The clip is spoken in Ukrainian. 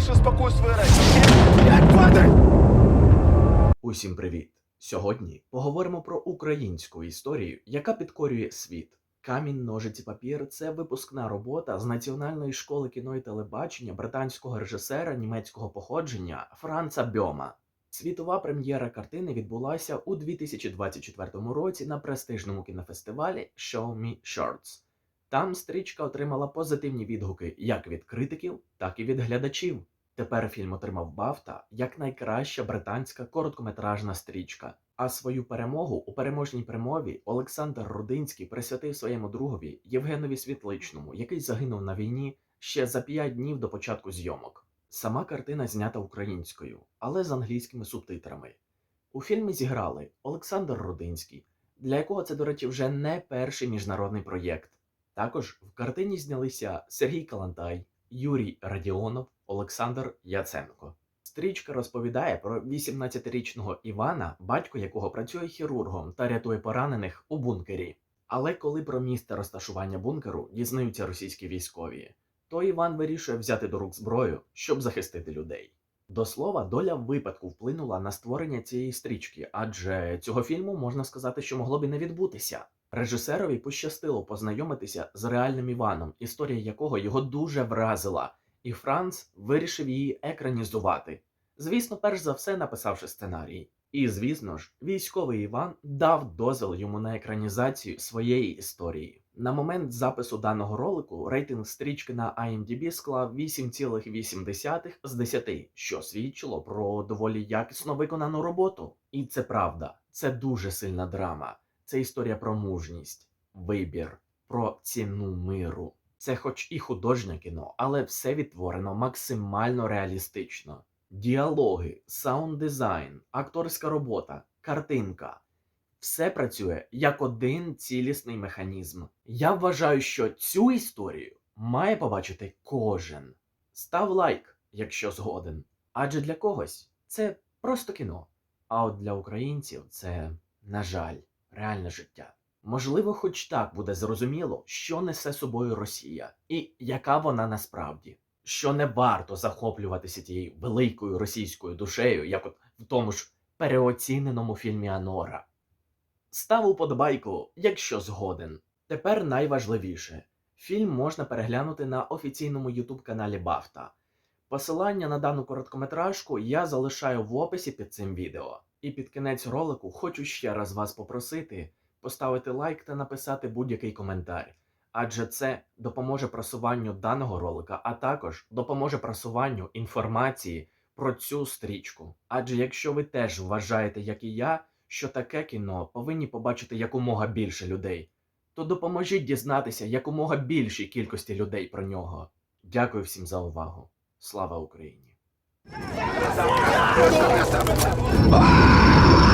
Старше спакуй свої речі. Усім привіт! Сьогодні поговоримо про українську історію, яка підкорює світ. Камінь, ножиці, папір це випускна робота з Національної школи кіно і телебачення британського режисера німецького походження Франца Бьома. Світова прем'єра картини відбулася у 2024 році на престижному кінофестивалі Show Me Shorts. Там стрічка отримала позитивні відгуки як від критиків, так і від глядачів. Тепер фільм отримав Бафта як найкраща британська короткометражна стрічка. А свою перемогу у переможній промові Олександр Рудинський присвятив своєму другові Євгенові Світличному, який загинув на війні ще за п'ять днів до початку зйомок. Сама картина знята українською, але з англійськими субтитрами. У фільмі зіграли Олександр Рудинський, для якого це, до речі, вже не перший міжнародний проєкт. Також в картині знялися Сергій Калантай, Юрій Радіонов, Олександр Яценко. Стрічка розповідає про 18-річного Івана, батько якого працює хірургом та рятує поранених у бункері. Але коли про місце розташування бункеру дізнаються російські військові, то Іван вирішує взяти до рук зброю, щоб захистити людей. До слова, доля випадку вплинула на створення цієї стрічки, адже цього фільму можна сказати, що могло б і не відбутися. Режисерові пощастило познайомитися з реальним Іваном, історія якого його дуже вразила, і Франц вирішив її екранізувати. Звісно, перш за все написавши сценарій. І, звісно ж, військовий Іван дав дозвіл йому на екранізацію своєї історії. На момент запису даного ролику рейтинг стрічки на IMDb склав 8,8 з 10, що свідчило про доволі якісно виконану роботу. І це правда, це дуже сильна драма. Це історія про мужність, вибір, про ціну миру. Це хоч і художнє кіно, але все відтворено максимально реалістично. Діалоги, саунд-дизайн, акторська робота, картинка. Все працює як один цілісний механізм. Я вважаю, що цю історію має побачити кожен. Став лайк, якщо згоден. Адже для когось це просто кіно. А от для українців це, на жаль, реальне життя. Можливо, хоч так буде зрозуміло, що несе собою Росія, і яка вона насправді, що не варто захоплюватися тією великою російською душею, як от в тому ж переоціненому фільмі Анора. Став уподобайку, якщо згоден. Тепер найважливіше: фільм можна переглянути на офіційному ютуб каналі Бафта. Посилання на дану короткометражку я залишаю в описі під цим відео. І під кінець ролику хочу ще раз вас попросити поставити лайк та написати будь-який коментар, адже це допоможе просуванню даного ролика, а також допоможе просуванню інформації про цю стрічку. Адже якщо ви теж вважаєте, як і я, що таке кіно повинні побачити якомога більше людей, то допоможіть дізнатися якомога більшій кількості людей про нього. Дякую всім за увагу. Слава Україні! Ah!